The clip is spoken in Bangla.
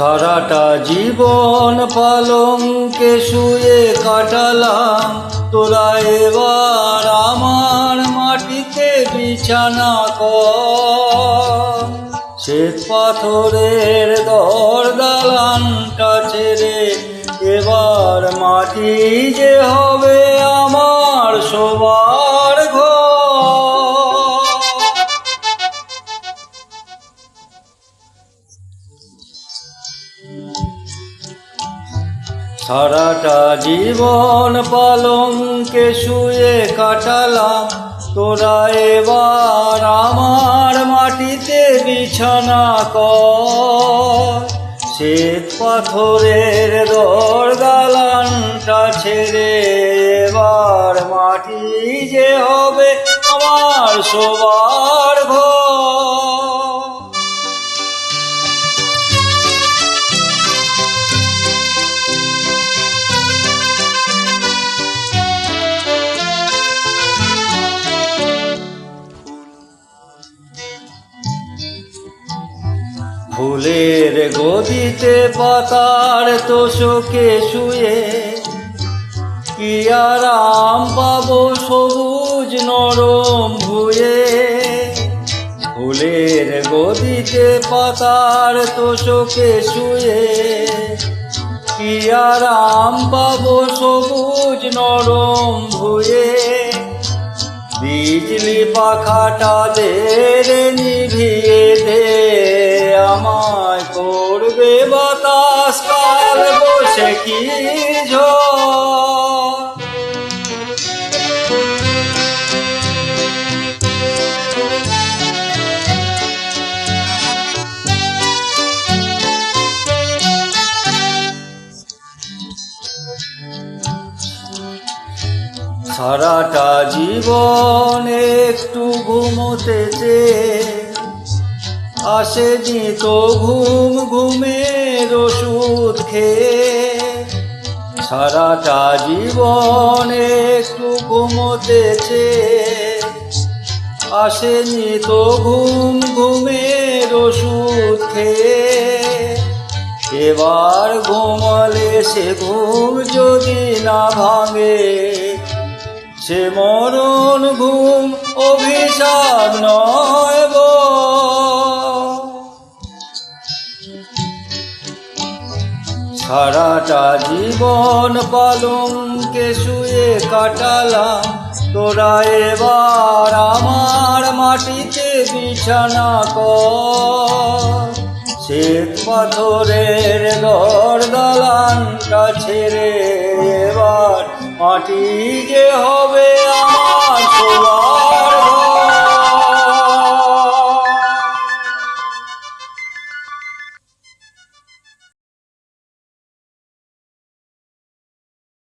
সারাটা জীবন পালঙ্কে শুয়ে কাটালাম। তোরা এবার আমার মাটিতে বিছানা কর। শ্বেত পাথরের দর দালানটা ছেড়ে এবার মাটি যে হবে সারাটা জীবন পালঙ্কে শুয়ে কাটালাম। তোরা এবার আমার মাটিতে বিছানা কর। শ্বেত পাথরের দর দালানটা ছেড়ে এবার মাটি যে হবে আমার সবার ঘর। ফুলের গদিতে পাতার তোষকে শুয়ে, কি আরাম পাবো সবুজ নরম ভুয়ে? ফুলের গদিতে পাতার তোষকে শুয়ে, কি আরাম পাবো সবুজ নরম ভুয়ে? বিজলি পাখাটা দে নিভিয়ে দে আমায় করবে বাতাস কাল বসে কি সারাটা জীবন একটু ঘুমোতেছে আসেনি তো ঘুম ঘুমের ওষুধ খেয়ে। সারাটা জীবন একটু ঘুমোতেছে। আসেনি তো ঘুম ঘুমের ওষুধ খেয়ে। এবার ঘুমালে সে ঘুম যদি না ভাঙে, সে মরণ ঘুম অভিশাপ নয়। সারাটা জীবন পালঙ্কে শুয়ে কাটালাম। তোরা এবার আমার মাটিতে বিছানা কর। পাথরের দর দালানটা ছেড়ে এবার মাটি যে হবে